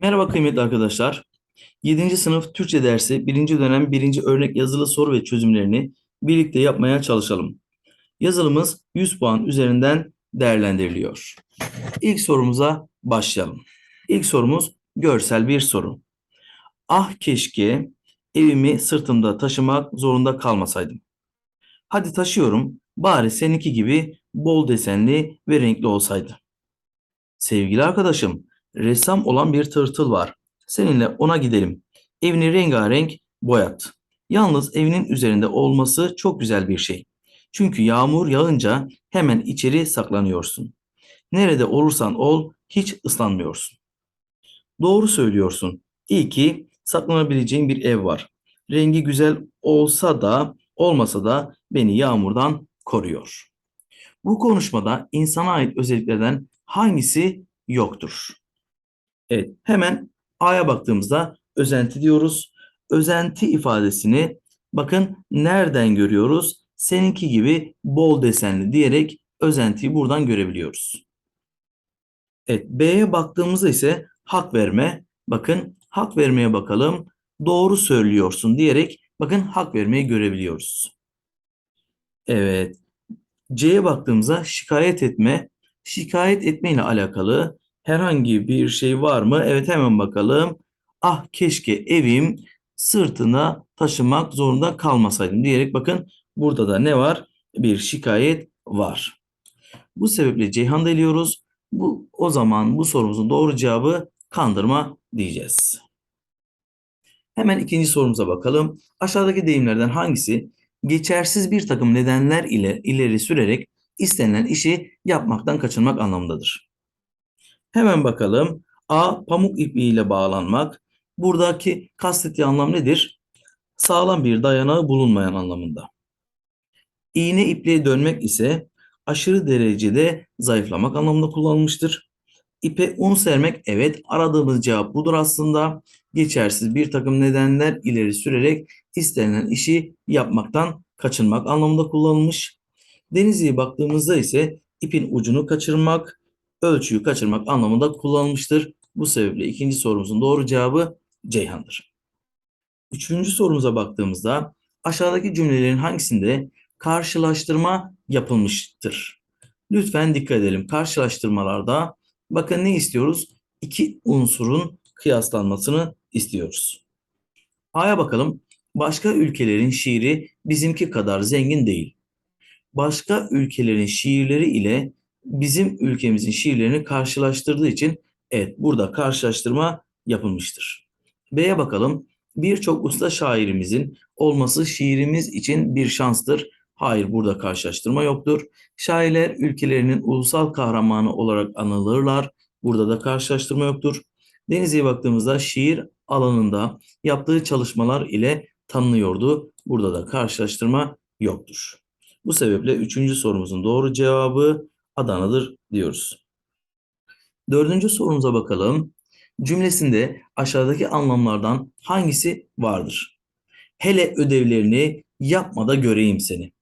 Merhaba kıymetli arkadaşlar. 7. sınıf Türkçe dersi 1. dönem 1. örnek yazılı soru ve çözümlerini birlikte yapmaya çalışalım. Yazılımız 100 puan üzerinden değerlendiriliyor. İlk sorumuza başlayalım. İlk sorumuz görsel bir soru. Ah keşke evimi sırtımda taşımak zorunda kalmasaydım. Hadi taşıyorum, bari seninki gibi bol desenli ve renkli olsaydı. Sevgili arkadaşım, ressam olan bir tırtıl var. Seninle ona gidelim. Evini rengarenk boyat. Yalnız evinin üzerinde olması çok güzel bir şey. Çünkü yağmur yağınca hemen içeri saklanıyorsun. Nerede olursan ol hiç ıslanmıyorsun. Doğru söylüyorsun. İyi ki saklanabileceğin bir ev var. Rengi güzel olsa da olmasa da beni yağmurdan koruyor. Bu konuşmada insana ait özelliklerden hangisi yoktur? Evet, hemen A'ya baktığımızda özenti diyoruz. Özenti ifadesini bakın nereden görüyoruz? Seninki gibi bol desenli diyerek özentiyi buradan görebiliyoruz. Evet, B'ye baktığımızda ise hak verme. Bakın hak vermeye bakalım. Doğru söylüyorsun diyerek bakın hak vermeyi görebiliyoruz. Evet. C'ye baktığımızda şikayet etme. Şikayet etme ile alakalı herhangi bir şey var mı? Evet hemen bakalım. Ah keşke evim sırtına taşımak zorunda kalmasaydım diyerek bakın burada da ne var? Bir şikayet var. Bu sebeple Ceyhan'da eliyoruz. Bu, o zaman bu sorumuzun doğru cevabı kandırma diyeceğiz. Hemen ikinci sorumuza bakalım. Aşağıdaki deyimlerden hangisi geçersiz bir takım nedenler ile ileri sürerek istenilen işi yapmaktan kaçınmak anlamındadır? Hemen bakalım. A. Pamuk ipliğiyle bağlanmak. Buradaki kastettiği anlam nedir? Sağlam bir dayanağı bulunmayan anlamında. İğne ipliğe dönmek ise aşırı derecede zayıflamak anlamında kullanılmıştır. İpe un sermek evet aradığımız cevap budur aslında. Geçersiz bir takım nedenler ileri sürerek istenilen işi yapmaktan kaçınmak anlamında kullanılmış. Denizli'ye baktığımızda ise ipin ucunu kaçırmak, ölçüyü kaçırmak anlamında kullanılmıştır. Bu sebeple ikinci sorumuzun doğru cevabı Ceyhan'dır. Üçüncü sorumuza baktığımızda aşağıdaki cümlelerin hangisinde karşılaştırma yapılmıştır? Lütfen dikkat edelim. Karşılaştırmalarda bakın ne istiyoruz? İki unsurun kıyaslanmasını istiyoruz. A'ya bakalım. Başka ülkelerin şiiri bizimki kadar zengin değil. Başka ülkelerin şiirleri ile bizim ülkemizin şiirlerini karşılaştırdığı için evet burada karşılaştırma yapılmıştır. B'ye bakalım. Birçok usta şairimizin olması şiirimiz için bir şanstır. Hayır burada karşılaştırma yoktur. Şairler ülkelerinin ulusal kahramanı olarak anılırlar. Burada da karşılaştırma yoktur. Denizli'ye baktığımızda şiir alanında yaptığı çalışmalar ile tanınıyordu. Burada da karşılaştırma yoktur. Bu sebeple üçüncü sorumuzun doğru cevabı Adana'dır diyoruz. Dördüncü sorumuza bakalım. Cümlesinde aşağıdaki anlamlardan hangisi vardır? Hele ödevlerini yapma da göreyim seni.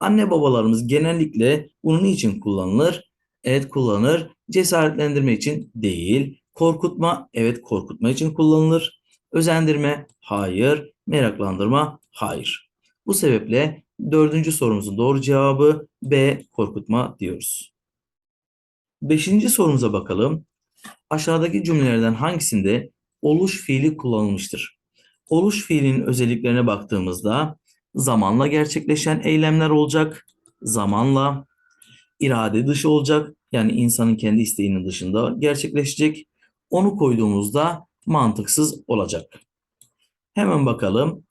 Anne babalarımız genellikle bunun için kullanılır? Evet kullanır. Cesaretlendirme için değil. Korkutma, evet korkutma için kullanılır. Özendirme, hayır. Meraklandırma, hayır. Bu sebeple dördüncü sorumuzun doğru cevabı B korkutma diyoruz. Beşinci sorumuza bakalım. Aşağıdaki cümlelerden hangisinde oluş fiili kullanılmıştır? Oluş fiilinin özelliklerine baktığımızda zamanla gerçekleşen eylemler olacak. Zamanla irade dışı olacak. Yani insanın kendi isteğinin dışında gerçekleşecek. Onu koyduğumuzda mantıksız olacak. Hemen bakalım.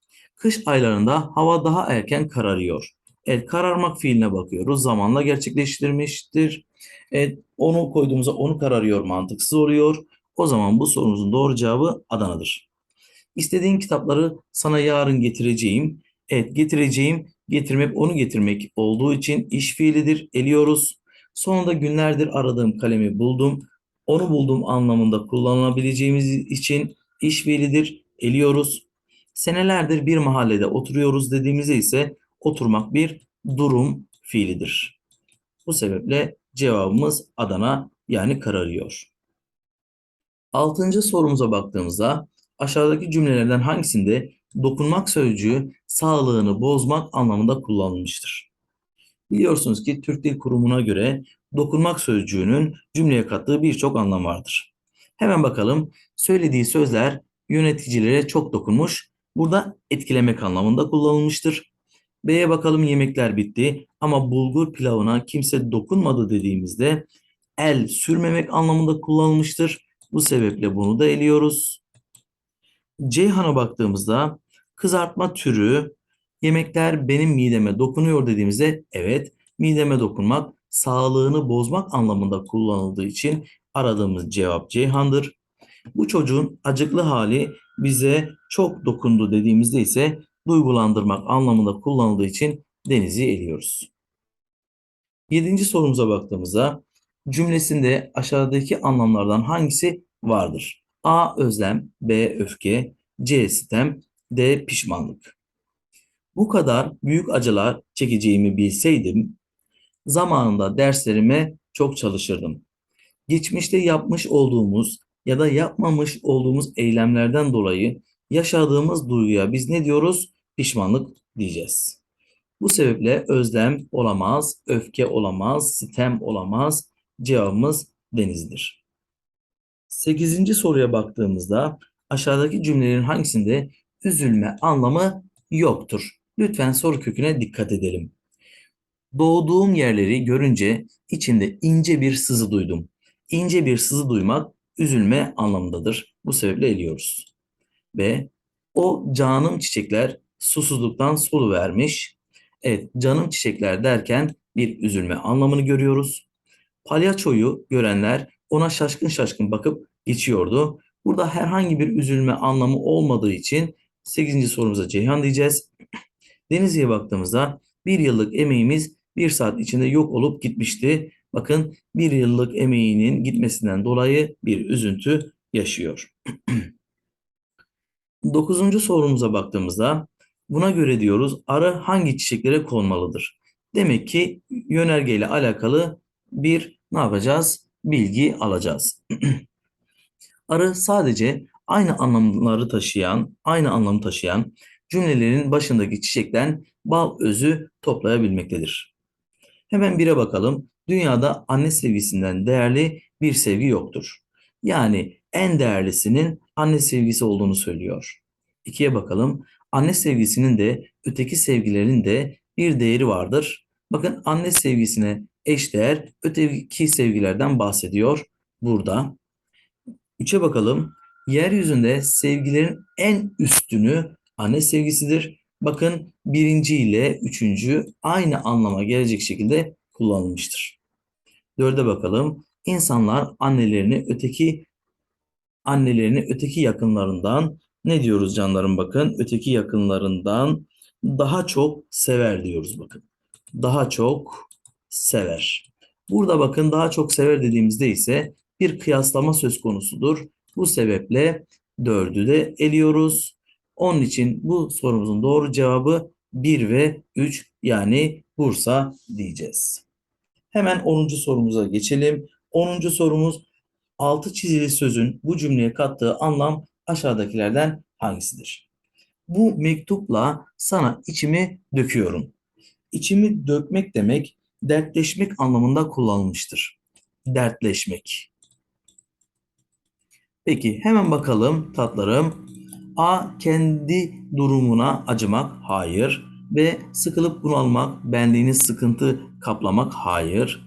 Kış aylarında hava daha erken kararıyor. Evet kararmak fiiline bakıyoruz. Zamanla gerçekleştirmiştir. Evet onu koyduğumuzda onu kararıyor mantıksız oluyor. O zaman bu sorumuzun doğru cevabı Adana'dır. İstediğin kitapları sana yarın getireceğim. Evet getireceğim. Getirmek onu getirmek olduğu için iş fiilidir. Eliyoruz. Sonunda günlerdir aradığım kalemi buldum. Onu buldum anlamında kullanılabileceğimiz için iş fiilidir. Eliyoruz. Senelerdir bir mahallede oturuyoruz dediğimizde ise oturmak bir durum fiilidir. Bu sebeple cevabımız Adana yani kararıyor. Altıncı sorumuza baktığımızda aşağıdaki cümlelerden hangisinde dokunmak sözcüğü sağlığını bozmak anlamında kullanılmıştır? Biliyorsunuz ki Türk Dil Kurumu'na göre dokunmak sözcüğünün cümleye kattığı birçok anlam vardır. Hemen bakalım söylediği sözler yöneticilere çok dokunmuş. Burada etkilemek anlamında kullanılmıştır. B'ye bakalım yemekler bitti ama bulgur pilavına kimse dokunmadı dediğimizde el sürmemek anlamında kullanılmıştır. Bu sebeple bunu da eliyoruz. Ceyhan'a baktığımızda kızartma türü yemekler benim mideme dokunuyor dediğimizde evet mideme dokunmak sağlığını bozmak anlamında kullanıldığı için aradığımız cevap Ceyhan'dır. Bu çocuğun acıklı hali bize çok dokundu dediğimizde ise duygulandırmak anlamında kullanıldığı için Deniz'i eliyoruz. Yedinci sorumuza baktığımızda cümlesinde aşağıdaki anlamlardan hangisi vardır? A. Özlem B. Öfke C. Sitem D. Pişmanlık Bu kadar büyük acılar çekeceğimi bilseydim zamanında derslerime çok çalışırdım. Geçmişte yapmış olduğumuz ya da yapmamış olduğumuz eylemlerden dolayı yaşadığımız duyguya biz ne diyoruz? Pişmanlık diyeceğiz. Bu sebeple özlem olamaz, öfke olamaz, sitem olamaz. Cevabımız denizdir. Sekizinci soruya baktığımızda aşağıdaki cümlelerin hangisinde üzülme anlamı yoktur? Lütfen soru köküne dikkat edelim. Doğduğum yerleri görünce içinde ince bir sızı duydum. İnce bir sızı duymak üzülme anlamındadır. Bu sebeple eliyoruz. B. O canım çiçekler susuzluktan solu vermiş. Evet, canım çiçekler derken bir üzülme anlamını görüyoruz. Palyaçoyu görenler ona şaşkın şaşkın bakıp geçiyordu. Burada herhangi bir üzülme anlamı olmadığı için 8. sorumuza Ceyhan diyeceğiz. Denizli'ye baktığımızda bir yıllık emeğimiz bir saat içinde yok olup gitmişti. Bakın bir yıllık emeğinin gitmesinden dolayı bir üzüntü yaşıyor. Dokuzuncu sorumuza baktığımızda buna göre diyoruz arı hangi çiçeklere konmalıdır? Demek ki yönergeyle alakalı bir ne yapacağız? Bilgi alacağız. arı sadece aynı anlamları taşıyan, aynı anlamı taşıyan cümlelerin başındaki çiçekten bal özü toplayabilmektedir. Hemen bire bakalım. Dünyada anne sevgisinden değerli bir sevgi yoktur. Yani en değerlisinin anne sevgisi olduğunu söylüyor. İkiye bakalım. Anne sevgisinin de öteki sevgilerin de bir değeri vardır. Bakın anne sevgisine eş değer öteki sevgilerden bahsediyor burada. Üçe bakalım. Yeryüzünde sevgilerin en üstünü anne sevgisidir. Bakın birinci ile üçüncü aynı anlama gelecek şekilde kullanılmıştır. Dörde bakalım. İnsanlar annelerini öteki annelerini öteki yakınlarından ne diyoruz canlarım bakın öteki yakınlarından daha çok sever diyoruz bakın. Daha çok sever. Burada bakın daha çok sever dediğimizde ise bir kıyaslama söz konusudur. Bu sebeple dördü de eliyoruz. Onun için bu sorumuzun doğru cevabı 1 ve 3 yani Bursa diyeceğiz. Hemen 10. sorumuza geçelim. 10. sorumuz altı çizili sözün bu cümleye kattığı anlam aşağıdakilerden hangisidir? Bu mektupla sana içimi döküyorum. İçimi dökmek demek dertleşmek anlamında kullanılmıştır. Dertleşmek. Peki hemen bakalım tatlarım. A. Kendi durumuna acımak. Hayır. B. Sıkılıp bunalmak, benliğini sıkıntı kaplamak. Hayır.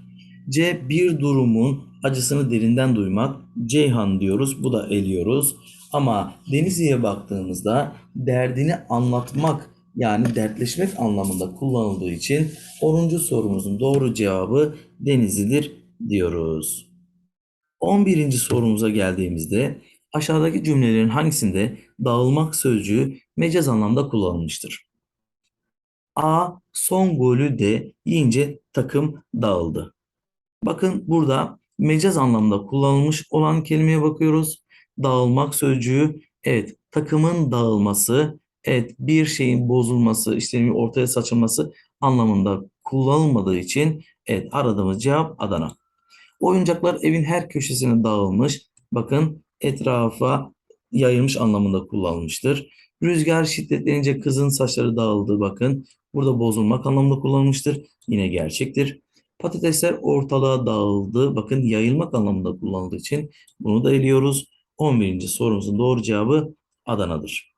C. Bir durumun acısını derinden duymak. Ceyhan diyoruz. Bu da eliyoruz. Ama Denizli'ye baktığımızda derdini anlatmak yani dertleşmek anlamında kullanıldığı için 10. sorumuzun doğru cevabı Denizli'dir diyoruz. 11. sorumuza geldiğimizde aşağıdaki cümlelerin hangisinde dağılmak sözcüğü mecaz anlamda kullanılmıştır? A. Son golü de yiyince takım dağıldı. Bakın burada mecaz anlamda kullanılmış olan kelimeye bakıyoruz. Dağılmak sözcüğü evet takımın dağılması, evet bir şeyin bozulması, işte ortaya saçılması anlamında kullanılmadığı için evet aradığımız cevap Adana. Oyuncaklar evin her köşesine dağılmış. Bakın etrafa yayılmış anlamında kullanılmıştır. Rüzgar şiddetlenince kızın saçları dağıldı. Bakın burada bozulmak anlamında kullanılmıştır. Yine gerçektir. Patatesler ortalığa dağıldı. Bakın yayılmak anlamında kullanıldığı için bunu da eliyoruz. 11. sorumuzun doğru cevabı Adana'dır.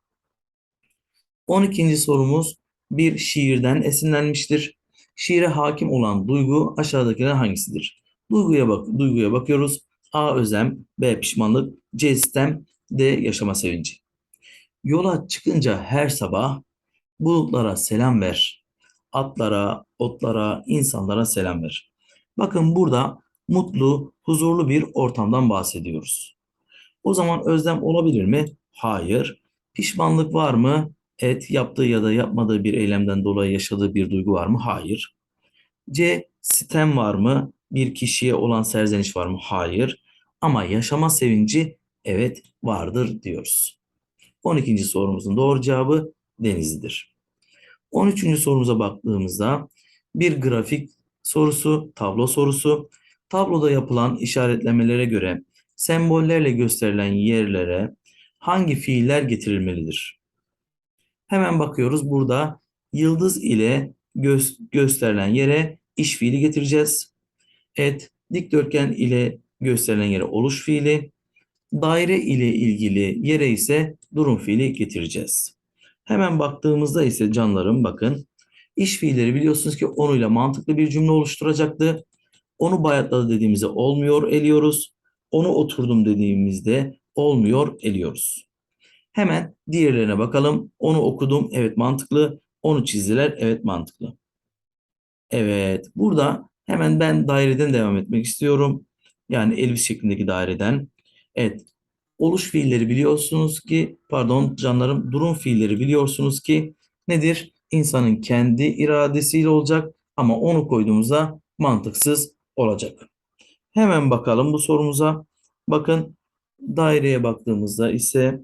12. sorumuz bir şiirden esinlenmiştir. Şiire hakim olan duygu aşağıdakilerden hangisidir? Duyguya bak duyguya bakıyoruz. A özlem, B pişmanlık, C istem, D yaşama sevinci. Yola çıkınca her sabah bulutlara selam ver. Atlara, otlara, insanlara selam ver. Bakın burada mutlu, huzurlu bir ortamdan bahsediyoruz. O zaman özlem olabilir mi? Hayır. Pişmanlık var mı? Evet. Yaptığı ya da yapmadığı bir eylemden dolayı yaşadığı bir duygu var mı? Hayır. C. Sitem var mı? Bir kişiye olan serzeniş var mı? Hayır. Ama yaşama sevinci evet vardır diyoruz. 12. sorumuzun doğru cevabı Denizli'dir. 13. sorumuza baktığımızda bir grafik sorusu, tablo sorusu. Tabloda yapılan işaretlemelere göre sembollerle gösterilen yerlere hangi fiiller getirilmelidir? Hemen bakıyoruz burada yıldız ile gö gösterilen yere iş fiili getireceğiz. Evet, dikdörtgen ile gösterilen yere oluş fiili, daire ile ilgili yere ise durum fiili getireceğiz. Hemen baktığımızda ise canlarım bakın iş fiilleri biliyorsunuz ki onuyla mantıklı bir cümle oluşturacaktı. Onu bayatladı dediğimizde olmuyor eliyoruz. Onu oturdum dediğimizde olmuyor eliyoruz. Hemen diğerlerine bakalım. Onu okudum evet mantıklı. Onu çizdiler evet mantıklı. Evet burada hemen ben daireden devam etmek istiyorum. Yani elbis şeklindeki daireden. Evet oluş fiilleri biliyorsunuz ki pardon canlarım durum fiilleri biliyorsunuz ki nedir? İnsanın kendi iradesiyle olacak ama onu koyduğumuzda mantıksız olacak. Hemen bakalım bu sorumuza. Bakın daireye baktığımızda ise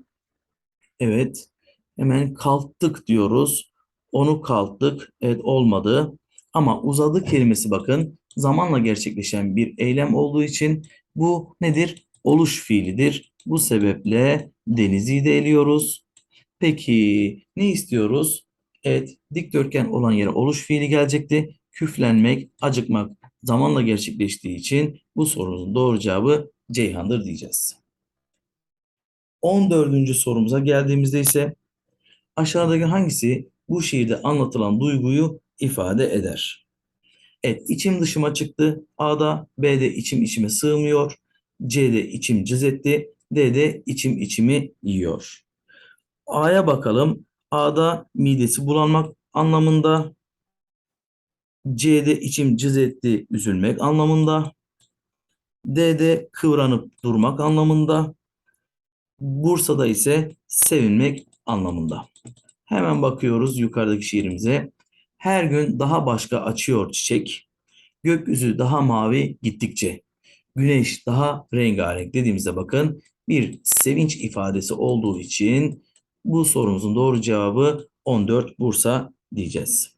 evet hemen kalktık diyoruz. Onu kalktık. Evet olmadı. Ama uzadı kelimesi bakın zamanla gerçekleşen bir eylem olduğu için bu nedir? Oluş fiilidir. Bu sebeple denizi de eliyoruz. Peki ne istiyoruz? Evet dikdörtgen olan yere oluş fiili gelecekti. Küflenmek, acıkmak zamanla gerçekleştiği için bu sorunun doğru cevabı Ceyhan'dır diyeceğiz. 14. sorumuza geldiğimizde ise aşağıdaki hangisi bu şiirde anlatılan duyguyu ifade eder? Evet içim dışıma çıktı. A'da B'de içim içime sığmıyor. C'de içim cız etti. D'de içim içimi yiyor. A'ya bakalım. A'da midesi bulanmak anlamında. C'de içim cız etti, üzülmek anlamında. D'de kıvranıp durmak anlamında. Bursa'da ise sevinmek anlamında. Hemen bakıyoruz yukarıdaki şiirimize. Her gün daha başka açıyor çiçek. Gökyüzü daha mavi gittikçe. Güneş daha rengarenk dediğimizde bakın bir sevinç ifadesi olduğu için bu sorumuzun doğru cevabı 14 Bursa diyeceğiz.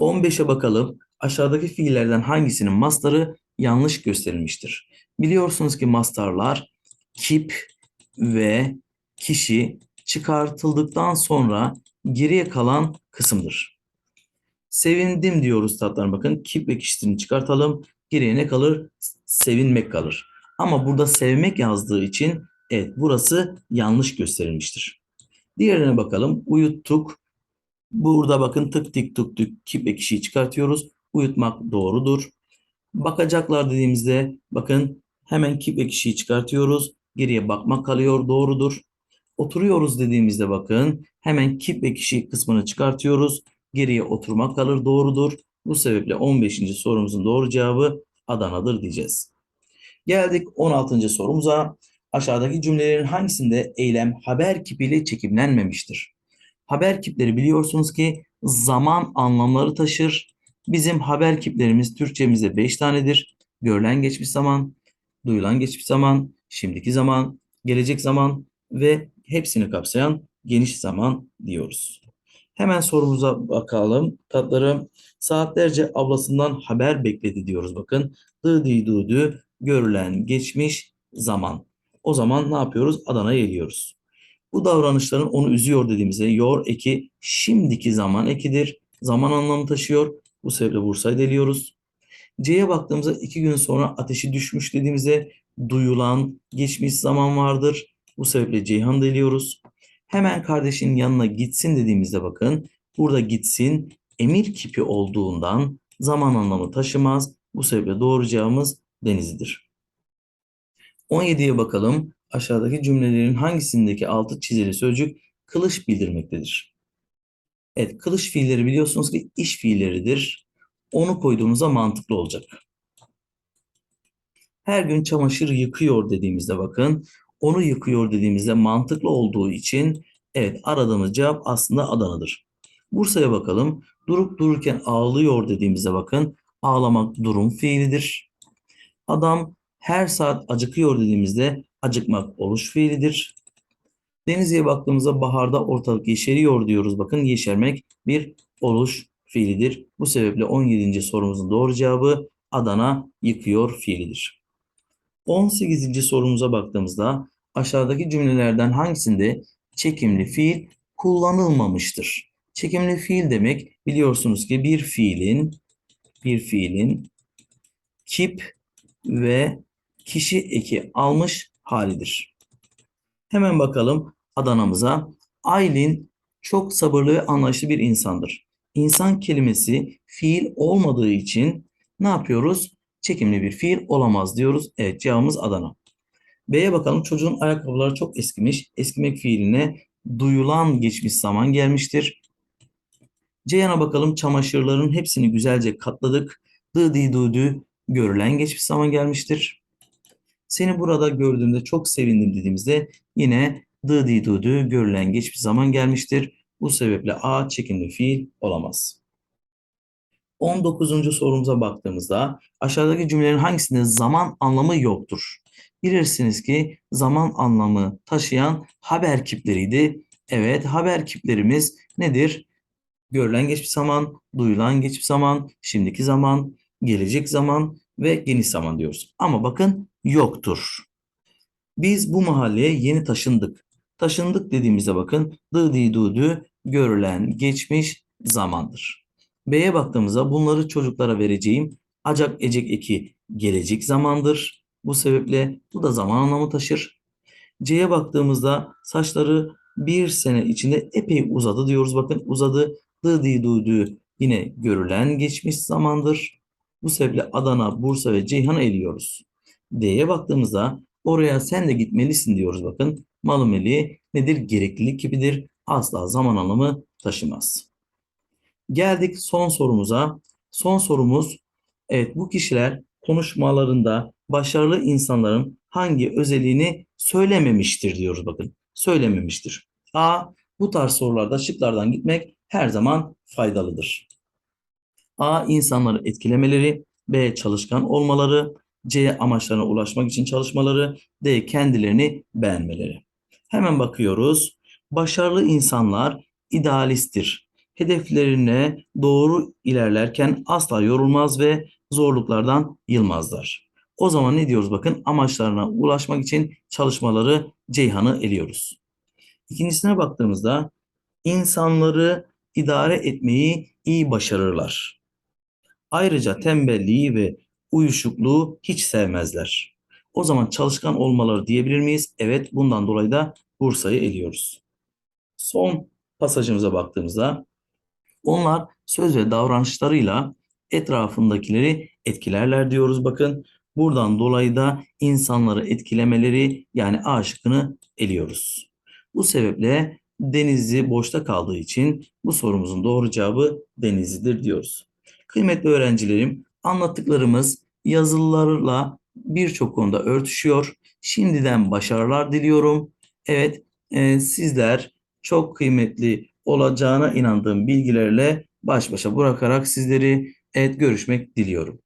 15'e bakalım. Aşağıdaki fiillerden hangisinin mastarı yanlış gösterilmiştir? Biliyorsunuz ki mastarlar kip ve kişi çıkartıldıktan sonra geriye kalan kısımdır. Sevindim diyoruz tatlarına bakın. Kip ve kişisini çıkartalım. Geriye ne kalır? Sevinmek kalır. Ama burada sevmek yazdığı için evet burası yanlış gösterilmiştir. Diğerine bakalım. Uyuttuk. Burada bakın tık tık tık tık kip ve kişiyi çıkartıyoruz. Uyutmak doğrudur. Bakacaklar dediğimizde bakın hemen kip ve kişiyi çıkartıyoruz. Geriye bakmak kalıyor doğrudur. Oturuyoruz dediğimizde bakın hemen kip ve kişi kısmını çıkartıyoruz. Geriye oturmak kalır doğrudur. Bu sebeple 15. sorumuzun doğru cevabı Adana'dır diyeceğiz. Geldik 16. sorumuza. Aşağıdaki cümlelerin hangisinde eylem haber kipiyle çekimlenmemiştir? Haber kipleri biliyorsunuz ki zaman anlamları taşır. Bizim haber kiplerimiz Türkçemizde 5 tanedir. Görülen geçmiş zaman, duyulan geçmiş zaman, şimdiki zaman, gelecek zaman ve hepsini kapsayan geniş zaman diyoruz. Hemen sorumuza bakalım. Tatlarım saatlerce ablasından haber bekledi diyoruz bakın. Dı di du görülen geçmiş zaman. O zaman ne yapıyoruz? Adana'ya eliyoruz. Bu davranışların onu üzüyor dediğimizde yor eki şimdiki zaman ekidir. Zaman anlamı taşıyor. Bu sebeple Bursa'yı deliyoruz. C'ye baktığımızda iki gün sonra ateşi düşmüş dediğimizde duyulan geçmiş zaman vardır. Bu sebeple Ceyhan deliyoruz. Hemen kardeşin yanına gitsin dediğimizde bakın burada gitsin emir kipi olduğundan zaman anlamı taşımaz. Bu sebeple doğru cevabımız Denizli'dir. 17'ye bakalım. Aşağıdaki cümlelerin hangisindeki altı çizili sözcük kılıç bildirmektedir? Evet, kılıç fiilleri biliyorsunuz ki iş fiilleridir. Onu koyduğumuzda mantıklı olacak. Her gün çamaşır yıkıyor dediğimizde bakın, onu yıkıyor dediğimizde mantıklı olduğu için evet aradığımız cevap aslında Adana'dır. Bursa'ya bakalım. Durup dururken ağlıyor dediğimizde bakın, ağlamak durum fiilidir. Adam her saat acıkıyor dediğimizde acıkmak oluş fiilidir. Denizli'ye baktığımızda baharda ortalık yeşeriyor diyoruz. Bakın yeşermek bir oluş fiilidir. Bu sebeple 17. sorumuzun doğru cevabı Adana yıkıyor fiilidir. 18. sorumuza baktığımızda aşağıdaki cümlelerden hangisinde çekimli fiil kullanılmamıştır? Çekimli fiil demek biliyorsunuz ki bir fiilin bir fiilin kip ve kişi eki almış halidir. Hemen bakalım Adana'mıza. Aylin çok sabırlı ve anlayışlı bir insandır. İnsan kelimesi fiil olmadığı için ne yapıyoruz? Çekimli bir fiil olamaz diyoruz. Evet cevabımız Adana. B'ye bakalım. Çocuğun ayakkabıları çok eskimiş. Eskimek fiiline duyulan geçmiş zaman gelmiştir. Ceyhan'a bakalım. Çamaşırların hepsini güzelce katladık. Dı di du görülen geçmiş zaman gelmiştir. Seni burada gördüğümde çok sevindim dediğimizde yine dı di du dü görülen geçmiş zaman gelmiştir. Bu sebeple A çekimli fiil olamaz. 19. sorumuza baktığımızda aşağıdaki cümlelerin hangisinde zaman anlamı yoktur? Bilirsiniz ki zaman anlamı taşıyan haber kipleriydi. Evet haber kiplerimiz nedir? Görülen geçmiş zaman, duyulan geçmiş zaman, şimdiki zaman, gelecek zaman ve geniş zaman diyoruz. Ama bakın yoktur. Biz bu mahalleye yeni taşındık. Taşındık dediğimizde bakın dı di du dü görülen geçmiş zamandır. B'ye baktığımızda bunları çocuklara vereceğim. Acak ecek eki gelecek zamandır. Bu sebeple bu da zaman anlamı taşır. C'ye baktığımızda saçları bir sene içinde epey uzadı diyoruz. Bakın uzadı. Dı di du dü yine görülen geçmiş zamandır. Bu sebeple Adana, Bursa ve Ceyhan'ı eliyoruz. D'ye baktığımızda oraya sen de gitmelisin diyoruz bakın. Malumeli nedir? Gereklilik kipidir. Asla zaman anlamı taşımaz. Geldik son sorumuza. Son sorumuz evet bu kişiler konuşmalarında başarılı insanların hangi özelliğini söylememiştir diyoruz bakın. Söylememiştir. A. Bu tarz sorularda şıklardan gitmek her zaman faydalıdır. A. insanları etkilemeleri. B. Çalışkan olmaları. C. Amaçlarına ulaşmak için çalışmaları. D. Kendilerini beğenmeleri. Hemen bakıyoruz. Başarılı insanlar idealisttir. Hedeflerine doğru ilerlerken asla yorulmaz ve zorluklardan yılmazlar. O zaman ne diyoruz bakın amaçlarına ulaşmak için çalışmaları Ceyhan'ı eliyoruz. İkincisine baktığımızda insanları idare etmeyi iyi başarırlar. Ayrıca tembelliği ve uyuşukluğu hiç sevmezler. O zaman çalışkan olmaları diyebilir miyiz? Evet, bundan dolayı da Bursa'yı eliyoruz. Son pasajımıza baktığımızda onlar söz ve davranışlarıyla etrafındakileri etkilerler diyoruz. Bakın buradan dolayı da insanları etkilemeleri yani A eliyoruz. Bu sebeple Denizli boşta kaldığı için bu sorumuzun doğru cevabı Denizli'dir diyoruz. Kıymetli öğrencilerim, anlattıklarımız yazılılarla birçok konuda örtüşüyor. Şimdiden başarılar diliyorum. Evet, e, sizler çok kıymetli olacağına inandığım bilgilerle baş başa bırakarak sizleri evet görüşmek diliyorum.